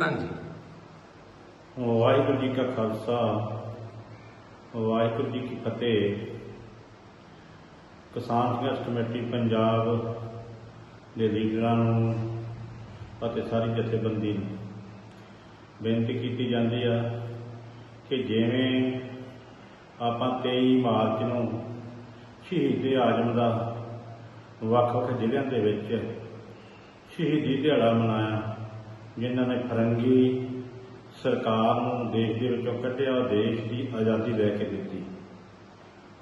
ਪ੍ਰਧਾਨ ਜੀ ਵਾਹਿਗੁਰੂ ਜੀ ਕਾ ਖਾਲਸਾ, ਵਾਹਿਗੁਰੂ ਜੀ ਕੀ ਫਤਿਹ। ਕਿਸਾਨ ਸੰਘਰਸ਼ ਕਮੇਟੀ ਪੰਜਾਬ ਦੇ ਲੀਡਰਾਂ ਨੂੰ ਅਤੇ ਸਾਰੀ ਜਥੇਬੰਦੀ ਨੂੰ ਬੇਨਤੀ ਕੀਤੀ ਜਾਂਦੀ ਆ ਕਿ ਜਿਵੇਂ ਆਪਾਂ 23 ਮਾਰਚ ਨੂੰ ਸ਼ਹੀਦ ਆਜਮ ਦਾ ਵੱਖ-ਵੱਖ ਜ਼ਿਲ੍ਹਿਆਂ ਦੇ ਵਿੱਚ ਸ਼ਹੀਦੀ ਦਿਹਾੜਾ ਮਨਾਇਆ ਜਿਨ੍ਹਾਂ ਨੇ ਫਰੰਗੀ ਸਰਕਾਰ ਨੂੰ ਦੇਸ਼ ਦੇ ਵਿੱਚੋਂ ਕੱਢਿਆ ਔਰ ਦੇਸ਼ ਦੀ ਆਜ਼ਾਦੀ ਲੈ ਕੇ ਦਿੱਤੀ।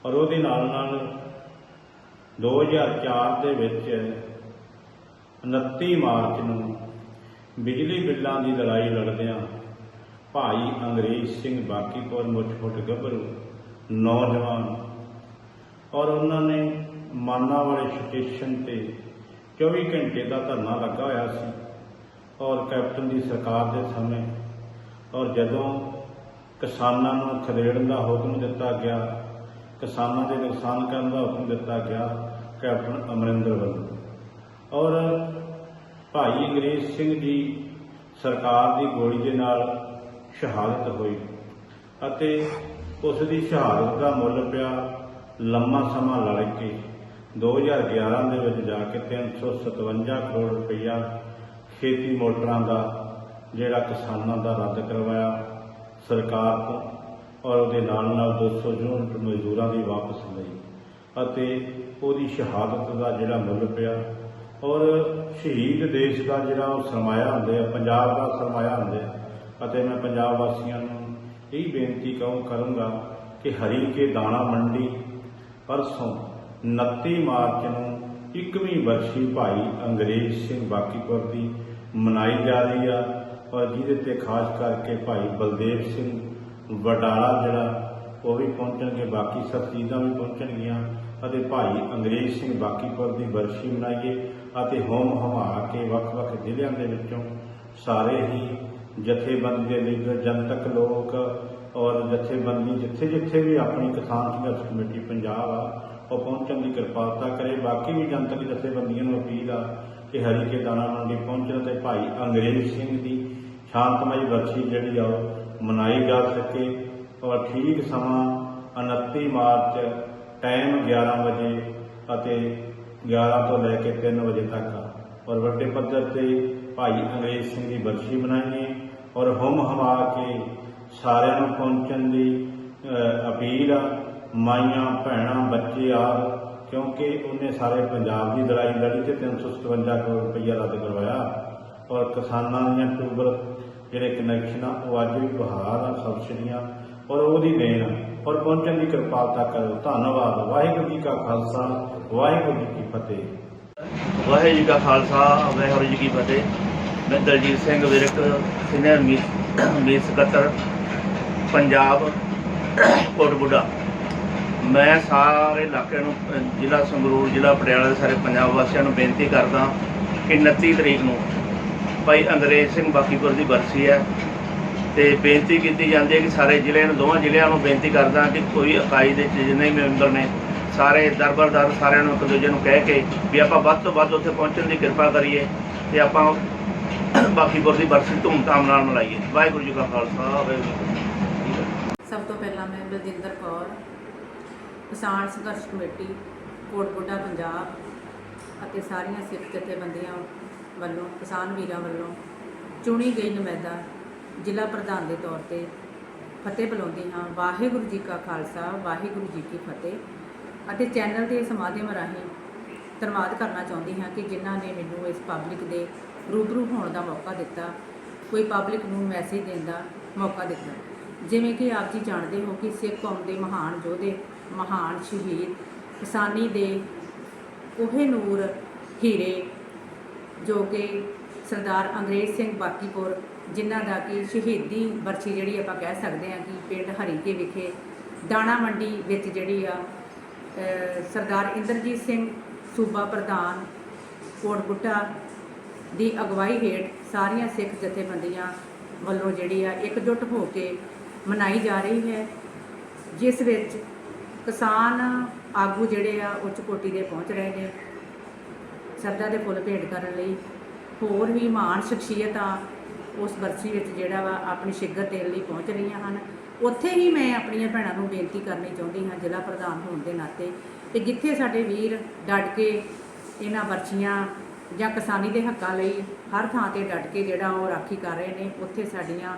ਔਰ ਉਹਦੇ ਨਾਲ ਨਾਲ 2004 ਦੇ ਵਿੱਚ 29 ਮਾਰਚ ਨੂੰ ਬਿਜਲੀ ਬਿੱਲਾਂ ਦੀ ਲੜਾਈ ਲੜਦਿਆਂ ਭਾਈ ਅੰਗਰੇਜ਼ ਸਿੰਘ ਬਾਕੀਪੁਰ ਮੁੱਠ-ਫੁੱਟ ਗੱਭਰੂ ਨੌਜਵਾਨ ਔਰ ਉਹਨਾਂ ਨੇ ਮਾਨਾ ਵਾਲੇ ਸਟੇਸ਼ਨ ਤੇ 24 ਘੰਟੇ ਦਾ ਧਰਨਾ ਲੱਗਾ ਹੋਇਆ ਸੀ। ਔਰ ਕੈਪਟਨ ਦੀ ਸਰਕਾਰ ਦੇ ਸਮੇਂ ਔਰ ਜਦੋਂ ਕਿਸਾਨਾਂ ਨੂੰ ਖਦੇੜਨ ਦਾ ਹੁਕਮ ਦਿੱਤਾ ਗਿਆ, ਕਿਸਾਨਾਂ ਦੇ ਨੁਕਸਾਨ ਕਰਨ ਦਾ ਹੁਕਮ ਦਿੱਤਾ ਗਿਆ, ਕੈਪਟਨ ਅਮਰਿੰਦਰ ਵੱਲੋਂ। ਔਰ ਭਾਈ ਅੰਗਰੇਜ਼ ਸਿੰਘ ਜੀ ਸਰਕਾਰ ਦੀ ਗੋਲੀ ਦੇ ਨਾਲ ਸ਼ਹਾਦਤ ਹੋਈ ਅਤੇ ਉਸ ਦੀ ਸ਼ਹਾਦਤ ਦਾ ਮੁੱਲ ਪਿਆ ਲੰਮਾ ਸਮਾਂ ਲੜ ਕੇ। 2011 ਦੇ ਵਿੱਚ ਜਾ ਕੇ 357 ਕਰੋੜ ਰੁਪਈਆ ਖੇਤੀ ਮੋਟਰਾਂ ਦਾ ਜਿਹੜਾ ਕਿਸਾਨਾਂ ਦਾ ਰੱਦ ਕਰਵਾਇਆ ਸਰਕਾਰ ਤੋਂ ਔਰ ਉਹਦੇ ਨਾਲ ਨਾਲ 200 ਯੂਨਿਟ ਮਜ਼ਦੂਰਾਂ ਦੀ ਵਾਪਸ ਲਈ ਅਤੇ ਉਹਦੀ ਸ਼ਹਾਦਤ ਦਾ ਜਿਹੜਾ ਮੁੱਲ ਪਿਆ ਔਰ ਸ਼ਹੀਦ ਦੇਸ਼ ਦਾ ਜਿਹੜਾ ਉਹ ਸਰਮਾਇਆ ਹੁੰਦੇ ਆ, ਪੰਜਾਬ ਦਾ ਸਰਮਾਇਆ ਹੁੰਦੇ ਆ। ਅਤੇ ਮੈਂ ਪੰਜਾਬ ਵਾਸੀਆਂ ਨੂੰ ਇਹ ਬੇਨਤੀ ਕਹੂੰ, ਕਰੂੰਗਾ ਕਿ ਹਰੀਕੇ ਦਾਣਾ ਮੰਡੀ ਪਰਸੋਂ 29 ਮਾਰਚ ਨੂੰ 21ਵੀਂ ਵਰਸ਼ੀ ਭਾਈ ਅੰਗਰੇਜ਼ ਸਿੰਘ ਬਾਕੀਪੁਰ ਦੀ ਮਨਾਈ ਜਾ ਰਹੀ ਆ ਔਰ ਜਿਹਦੇ ਤੇ ਖਾਸ ਕਰਕੇ ਭਾਈ ਬਲਦੇਵ ਸਿੰਘ ਵਡਾਲਾ ਜਿਹੜਾ, ਉਹ ਵੀ ਪਹੁੰਚਣਗੇ, ਬਾਕੀ ਸਤਜੀਦਾਂ ਵੀ ਪਹੁੰਚਣਗੀਆਂ। ਅਤੇ ਭਾਈ ਅੰਗਰੇਜ਼ ਸਿੰਘ ਬਾਕੀਪੁਰ ਦੀ ਵਰਸ਼ੀ ਮਨਾਈਏ ਅਤੇ ਹੋਮ ਹਮਾ ਕੇ ਵੱਖ-ਵੱਖ ਜ਼ਿਲ੍ਹਿਆਂ ਦੇ ਵਿੱਚੋਂ ਸਾਰੇ ਹੀ ਜਥੇਬੰਦੀ ਦੇ ਲੀਡਰ ਜਨਤਕ ਲੋਕ ਔਰ ਜਥੇਬੰਦੀ ਜਿੱਥੇ-ਜਿੱਥੇ ਵੀ ਆਪਣੀ ਕਿਸਾਨ ਸੰਘਰਸ਼ ਕਮੇਟੀ ਪੰਜਾਬ ਆ, ਉਹ ਪਹੁੰਚਣ ਦੀ ਕਿਰਪਾਲਤਾ ਕਰੇ। ਬਾਕੀ ਵੀ ਜਨਤਕ ਜਥੇਬੰਦੀਆਂ ਨੂੰ ਅਪੀਲ ਆ ਕਿ ਹਰੀਕੇ ਦਾਣਾ ਮੰਡੀ ਪਹੁੰਚਣ ਤੇ ਭਾਈ ਅੰਗਰੇਜ਼ ਸਿੰਘ ਦੀ ਸ਼ਾਂਤਮਈ ਵਰਸ਼ੀ ਜਿਹੜੀ ਆ ਉਹ ਮਨਾਈ ਜਾ ਸਕੇ। ਔਰ ਠੀਕ ਸਮਾਂ 29 ਮਾਰਚ ਟਾਈਮ 11 ਵਜੇ ਅਤੇ 11 ਤੋਂ ਲੈ ਕੇ 3 ਵਜੇ ਤੱਕ ਔਰ ਵੱਡੇ ਪੱਧਰ ਤੇ ਭਾਈ ਅੰਗਰੇਜ਼ ਸਿੰਘ ਦੀ ਵਰਸ਼ੀ ਮਨਾਈਏ ਔਰ ਹਮ ਹਮਾ ਕੇ ਸਾਰਿਆਂ ਨੂੰ ਪਹੁੰਚਣ ਦੀ ਅਪੀਲ ਆ, ਮਾਈਆਂ, ਭੈਣਾਂ, ਬੱਚੇ ਆ ਕਿਉਂਕਿ ਉਹਨੇ ਸਾਰੇ ਪੰਜਾਬ ਦੀ ਲੜਾਈ ਲੜੀ ਤੇ 357 ਕਰੋੜ ਰੁਪਈਆ ਰੱਦ ਕਰਵਾਇਆ। ਔਰ ਕਿਸਾਨਾਂ ਦੀਆਂ ਟਿਊਬਲ ਜਿਹੜੇ ਕਨੈਕਸ਼ਨ ਆ, ਉਹ ਅੱਜ ਵੀ ਬਹਾਰ ਆ ਸਬਸਿਡੀਆਂ ਔਰ ਉਹਦੀ ਦੇਣ ਔਰ ਪਹੁੰਚਣ ਦੀ ਕਿਰਪਾਲਤਾ ਕਰੋ ਧੰਨਵਾਦ। ਵਾਹਿਗੁਰੂ ਜੀ ਕਾ ਖਾਲਸਾ, ਵਾਹਿਗੁਰੂ ਜੀ ਕੀ ਫਤਿਹ। ਵਾਹਿਗੁਰੂ ਜੀ ਕਾ ਖਾਲਸਾ, ਵਾਹਿਗੁਰੂ ਜੀ ਕੀ ਫਤਿਹ। ਮੈਂ ਦਲਜੀਤ ਸਿੰਘ ਵਿਰਕ ਸੀਨੀਅਰ ਮੀਤ ਸਕੱਤਰ, ਪੰਜਾਬ, ਕੋਟਬੁੱਡਾ। ਮੈਂ ਸਾਰੇ ਇਲਾਕੇ ਨੂੰ ਜ਼ਿਲ੍ਹਾ ਸੰਗਰੂਰ, ਜ਼ਿਲ੍ਹਾ ਪਟਿਆਲਾ ਦੇ ਸਾਰੇ ਪੰਜਾਬ ਵਾਸੀਆਂ ਨੂੰ ਬੇਨਤੀ ਕਰਦਾ ਕਿ 29 ਤਰੀਕ ਨੂੰ ਭਾਈ ਅੰਗਰੇਜ਼ ਸਿੰਘ ਬਾਕੀਪੁਰ ਦੀ ਬਰਸੀ ਹੈ ਤੇ ਬੇਨਤੀ ਕੀਤੀ ਜਾਂਦੀ ਹੈ ਕਿ ਸਾਰੇ ਜ਼ਿਲ੍ਹਿਆਂ ਨੂੰ, ਦੋਵਾਂ ਜ਼ਿਲ੍ਹਿਆਂ ਨੂੰ ਬੇਨਤੀ ਕਰਦਾ ਕਿ ਕੋਈ ਇਕਾਈ ਦੇ ਜਿੰਨੇ ਵੀ ਮੈਂਬਰ ਨੇ, ਸਾਰੇ ਦਰਬਾਰਦਾਰ ਸਾਰਿਆਂ ਨੂੰ ਇੱਕ ਦੂਜੇ ਨੂੰ ਕਹਿ ਕੇ ਵੀ ਆਪਾਂ ਵੱਧ ਤੋਂ ਵੱਧ ਉੱਥੇ ਪਹੁੰਚਣ ਦੀ ਕਿਰਪਾ ਕਰੀਏ ਤੇ ਆਪਾਂ ਬਾਕੀਪੁਰ ਦੀ ਬਰਸੀ ਧੂਮਧਾਮ ਨਾਲ ਮਨਾਈਏ। ਵਾਹਿਗੁਰੂ ਜੀ ਕਾ ਖਾਲਸਾ, ਵਾਹਿਗੁਰੂ ਸਭ ਤੋਂ ਪਹਿਲਾਂ ਮੈਂ ਬਲਜਿੰਦਰ ਕੌਰ ਕਿਸਾਨ ਸੰਘਰਸ਼ ਕਮੇਟੀ ਕੋਟਬੁੱਡਾ ਪੰਜਾਬ ਅਤੇ ਸਾਰੀਆਂ ਸਿੱਖ ਜਥੇਬੰਦੀਆਂ ਵੱਲੋਂ, ਕਿਸਾਨ ਵੀਰਾਂ ਵੱਲੋਂ ਚੁਣੀ ਗਈ ਨੁਮਾਇੰਦਾ ਜ਼ਿਲ੍ਹਾ ਪ੍ਰਧਾਨ ਦੇ ਤੌਰ ਤੇ ਫਤਿਹ ਬੁਲਾਉਂਦੀ ਹਾਂ। ਵਾਹਿਗੁਰੂ ਜੀ ਕਾ ਖਾਲਸਾ, ਵਾਹਿਗੁਰੂ ਜੀ ਕੀ ਫਤਿਹ। ਅਤੇ ਚੈਨਲ ਦੇ ਇਸ ਮਾਧਿਅਮ ਰਾਹੀਂ ਧੰਨਵਾਦ ਕਰਨਾ ਚਾਹੁੰਦੀ ਹਾਂ ਕਿ ਜਿਨ੍ਹਾਂ ਨੇ ਮੈਨੂੰ ਇਸ ਪਬਲਿਕ ਦੇ ਰੂਬਰੂ ਹੋਣ ਦਾ ਮੌਕਾ ਦਿੱਤਾ, ਕੋਈ ਪਬਲਿਕ ਨੂੰ ਮੈਸੇਜ ਦੇਣ ਦਾ ਮੌਕਾ ਦਿੱਤਾ। ਜਿਵੇਂ ਕਿ ਆਪ ਜੀ ਜਾਣਦੇ ਹੋ ਕਿ ਸਿੱਖ ਕੌਮ ਦੇ ਮਹਾਨ ਯੋਧੇ ਮਹਾਨ ਸ਼ਹੀਦ ਕਿਸਾਨੀ ਦੇ ਉਹੇ ਨੂਰ ਹੀਰੇ, ਜੋ ਕਿ ਸਰਦਾਰ ਅੰਗਰੇਜ਼ ਸਿੰਘ ਬਾਕੀਪੁਰ, ਜਿਨ੍ਹਾਂ ਦਾ ਕਿ ਸ਼ਹੀਦੀ ਵਰਸੀ ਜਿਹੜੀ ਆਪਾਂ ਕਹਿ ਸਕਦੇ ਹਾਂ ਕਿ ਪਿੰਡ ਹਰੀਕੇ ਵਿਖੇ ਦਾਣਾ ਮੰਡੀ ਵਿੱਚ ਜਿਹੜੀ ਆ ਸਰਦਾਰ ਇੰਦਰਜੀਤ ਸਿੰਘ ਸੂਬਾ ਪ੍ਰਧਾਨ ਕੋਟਬੁੱਟਾ ਦੀ ਅਗਵਾਈ ਹੇਠ ਸਾਰੀਆਂ ਸਿੱਖ ਜਥੇਬੰਦੀਆਂ ਵੱਲੋਂ ਜਿਹੜੀ ਆ, ਇਕਜੁੱਟ ਹੋ ਕੇ ਮਨਾਈ ਜਾ ਰਹੀ ਹੈ, ਜਿਸ ਵਿੱਚ ਕਿਸਾਨ ਆਗੂ ਜਿਹੜੇ ਆ ਉੱਚ ਕੋਟੀ ਦੇ ਪਹੁੰਚ ਰਹੇ ਨੇ। ਸਰਦਾ ਦੇ ਫੁੱਲ ਭੇਟ ਕਰਨ ਲਈ। ਹੋਰ ਵੀ ਮਹਾਨ ਸ਼ਖਸੀਅਤਾਂ ਉਸ ਬਰਸੀ ਵਿੱਚ ਜਿਹੜਾ ਵਾ, ਆਪਣੀ ਸ਼ਿੱਕਤ ਦੇਣ ਲਈ ਪਹੁੰਚ ਰਹੀਆਂ ਹਨ। ਉੱਥੇ ਹੀ ਮੈਂ ਆਪਣੀਆਂ ਭੈਣਾਂ ਨੂੰ ਬੇਨਤੀ ਕਰਨੀ ਚਾਹੁੰਦੀ ਹਾਂ, ਜ਼ਿਲ੍ਹਾ ਪ੍ਰਧਾਨ ਹੋਣ ਦੇ ਨਾਤੇ, ਕਿ ਜਿੱਥੇ ਸਾਡੇ ਵੀਰ ਡਟ ਕੇ ਇਹਨਾਂ ਬਰਸ਼ੀਆਂ ਜਾਂ ਕਿਸਾਨੀ ਦੇ ਹੱਕਾਂ ਲਈ ਹਰ ਥਾਂ ਤੇ ਡਟ ਕੇ ਜਿਹੜਾ ਉਹ ਰਾਖੀ ਕਰ ਰਹੇ ਨੇ, ਉੱਥੇ ਸਾਡੀਆਂ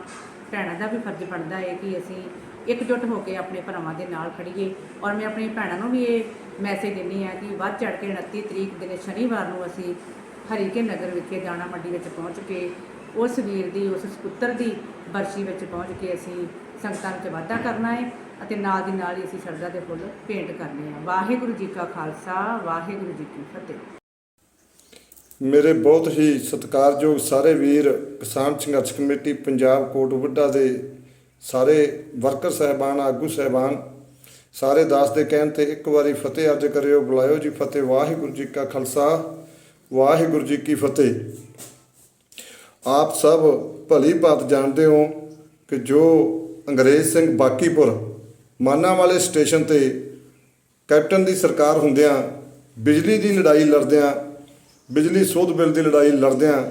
ਭੈਣਾਂ ਦਾ ਵੀ ਫਰਜ਼ ਬਣਦਾ ਹੈ ਕਿ ਅਸੀਂ ਇਕਜੁੱਟ ਹੋ ਕੇ ਆਪਣੇ ਭਰਾਵਾਂ ਦੇ ਨਾਲ ਖੜੀਏ ਔਰ ਮੈਂ ਆਪਣੀ ਭੈਣਾਂ ਨੂੰ ਵੀ ਇਹ ਮੈਸੇਜ ਦਿੰਦੀ ਹਾਂ ਕਿ ਵੱਧ ਚੜ ਕੇ 29 ਤਰੀਕ ਦਿਨ ਸ਼ਨੀਵਾਰ ਨੂੰ ਅਸੀਂ ਹਰੀਕੇ ਨਗਰ ਵਿਖੇ ਦਾਣਾ ਮੰਡੀ ਵਿੱਚ ਪਹੁੰਚ ਕੇ, ਉਸ ਵੀਰ ਦੀ, ਉਸ ਸਪੁੱਤਰ ਦੀ ਬਰਸ਼ੀ ਵਿੱਚ ਪਹੁੰਚ ਕੇ ਅਸੀਂ ਸੰਗਤਾਂ ਵਿੱਚ ਵਾਧਾ ਕਰਨਾ ਹੈ ਅਤੇ ਨਾਲ ਦੀ ਨਾਲ ਹੀ ਅਸੀਂ ਸਰਦਾ ਦੇ ਫੁੱਲ ਭੇਂਟ ਕਰਨੇ ਆ। ਵਾਹਿਗੁਰੂ ਜੀ ਕਾ ਖਾਲਸਾ, ਵਾਹਿਗੁਰੂ ਜੀ ਕੀ ਫਤਿਹ। ਮੇਰੇ ਬਹੁਤ ਹੀ ਸਤਿਕਾਰਯੋਗ ਸਾਰੇ ਵੀਰ ਕਿਸਾਨ ਸੰਘਰਸ਼ ਕਮੇਟੀ, ਪੰਜਾਬ ਕੋਟ ਬੁੱਢਾ ਦੇ ਸਾਰੇ ਵਰਕਰ ਸਹਿਬਾਨ, ਆਗੂ ਸਹਿਬਾਨ, ਸਾਰੇ ਦਾਸ ਦੇ ਕਹਿਣ ਤੇ ਇੱਕ ਵਾਰੀ ਫਤਿਹ ਅਰਜ ਕਰਿਓ, ਬੁਲਾਇਓ ਜੀ ਫਤਿਹ। ਵਾਹਿਗੁਰੂ ਜੀ ਕਾ ਖਾਲਸਾ, ਵਾਹਿਗੁਰੂ ਜੀ ਕੀ ਫਤਿਹ। ਆਪ ਸਭ ਭਲੀ ਬਾਤ ਜਾਣਦੇ ਹੋ ਕਿ ਜੋ ਅੰਗਰੇਜ਼ ਸਿੰਘ ਬਾਕੀਪੁਰ, ਮਾਨਾ ਵਾਲੇ ਸਟੇਸ਼ਨ ਤੇ ਕੈਪਟਨ ਦੀ ਸਰਕਾਰ ਹੁੰਦਿਆਂ, ਬਿਜਲੀ ਦੀ ਲੜਾਈ ਲੜਦਿਆਂ ਬਿਜਲੀ ਸੋਧ ਬਿੱਲ ਦੀ ਲੜਾਈ ਲੜਦਿਆਂ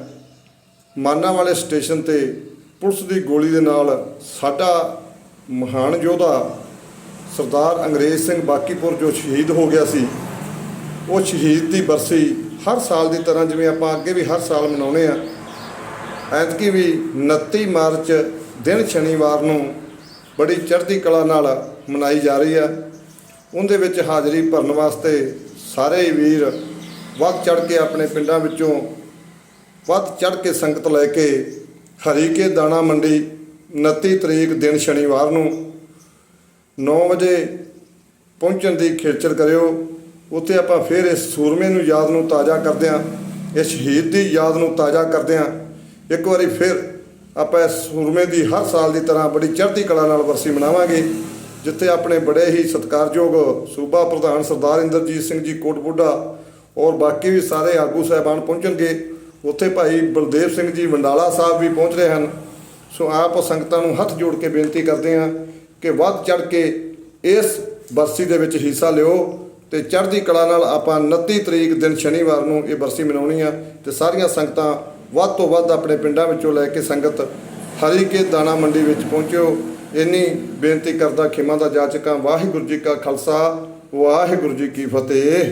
ਮਾਨਾ ਵਾਲੇ ਸਟੇਸ਼ਨ ਤੇ ਪੁਲਿਸ ਦੀ ਗੋਲੀ ਦੇ ਨਾਲ ਸਾਡਾ ਮਹਾਨ ਯੋਧਾ ਸਰਦਾਰ ਅੰਗਰੇਜ਼ ਸਿੰਘ ਬਾਕੀਪੁਰ ਜੋ ਸ਼ਹੀਦ ਹੋ ਗਿਆ ਸੀ, ਉਹ ਸ਼ਹੀਦ ਦੀ ਬਰਸੀ ਹਰ ਸਾਲ ਦੀ ਤਰ੍ਹਾਂ ਜਿਵੇਂ ਆਪਾਂ ਅੱਗੇ ਵੀ ਹਰ ਸਾਲ ਮਨਾਉਂਦੇ ਆ ਐਤਕੀ ਵੀ 29 ਮਾਰਚ ਦਿਨ ਸ਼ਨੀਵਾਰ ਨੂੰ ਬੜੀ ਚੜ੍ਹਦੀ ਕਲਾ ਨਾਲ ਮਨਾਈ ਜਾ ਰਹੀ ਆ ਉਹਦੇ ਵਿੱਚ ਹਾਜ਼ਰੀ ਭਰਨ ਵਾਸਤੇ ਸਾਰੇ ਹੀ ਵੀਰ ਵੱਧ ਚੜ੍ਹ ਕੇ ਆਪਣੇ ਪਿੰਡਾਂ ਵਿੱਚੋਂ, ਵੱਧ ਚੜ੍ਹ ਕੇ ਸੰਗਤ ਲੈ ਕੇ ਹਰੀਕੇ ਦਾਣਾ ਮੰਡੀ 29 ਤਰੀਕ ਦਿਨ ਸ਼ਨੀਵਾਰ ਨੂੰ 9 ਵਜੇ ਪਹੁੰਚਣ ਦੀ ਖੇਚਲ ਕਰਿਓ। ਉੱਥੇ ਆਪਾਂ ਫਿਰ ਇਸ ਸੂਰਮੇ ਨੂੰ ਯਾਦ ਨੂੰ ਤਾਜ਼ਾ ਕਰਦੇ ਹਾਂ ਇਸ ਸ਼ਹੀਦ ਦੀ ਯਾਦ ਨੂੰ ਤਾਜ਼ਾ ਕਰਦੇ ਹਾਂ ਇੱਕ ਵਾਰੀ ਫਿਰ ਆਪਾਂ ਇਸ ਸੂਰਮੇ ਦੀ ਹਰ ਸਾਲ ਦੀ ਤਰ੍ਹਾਂ ਬੜੀ ਚੜ੍ਹਦੀ ਕਲਾ ਨਾਲ ਵਰਸੀ ਮਨਾਵਾਂਗੇ, ਜਿੱਥੇ ਆਪਣੇ ਬੜੇ ਹੀ ਸਤਿਕਾਰਯੋਗ ਸੂਬਾ ਪ੍ਰਧਾਨ ਸਰਦਾਰ ਇੰਦਰਜੀਤ ਸਿੰਘ ਜੀ ਕੋਟ ਬੁੱਢਾ ਔਰ ਬਾਕੀ ਵੀ ਸਾਰੇ ਆਗੂ ਸਾਹਿਬਾਨ ਪਹੁੰਚਣਗੇ। ਉੱਥੇ ਭਾਈ ਬਲਦੇਵ ਸਿੰਘ ਜੀ ਵੰਡਾਲਾ ਸਾਹਿਬ ਵੀ ਪਹੁੰਚ ਰਹੇ ਹਨ। ਸੋ ਆਪ ਸੰਗਤਾਂ ਨੂੰ ਹੱਥ ਜੋੜ ਕੇ ਬੇਨਤੀ ਕਰਦੇ ਹਾਂ ਕਿ ਵੱਧ ਚੜ ਕੇ ਇਸ ਬਰਸੀ ਦੇ ਵਿੱਚ ਹਿੱਸਾ ਲਿਓ ਤੇ ਚੜ੍ਹਦੀ ਕਲਾ ਨਾਲ ਆਪਾਂ 29 ਤਰੀਕ ਦਿਨ ਸ਼ਨੀਵਾਰ ਨੂੰ ਇਹ ਬਰਸੀ ਮਨਾਉਣੀ ਆ ਤੇ ਸਾਰੀਆਂ ਸੰਗਤਾਂ ਵੱਧ ਤੋਂ ਵੱਧ ਆਪਣੇ ਪਿੰਡਾਂ ਵਿੱਚੋਂ ਲੈ ਕੇ ਸੰਗਤ ਹਰੀ ਕੇ ਦਾਣਾ ਮੰਡੀ ਵਿੱਚ ਪਹੁੰਚਿਓ। ਇੰਨੀ ਬੇਨਤੀ ਕਰਦਾ ਖਿਮਾ ਦਾ ਜਾਚਕਾਂ, ਵਾਹਿਗੁਰੂ ਜੀ ਕਾ ਖਾਲਸਾ, ਵਾਹਿਗੁਰੂ ਜੀ ਕੀ ਫਤਿਹ।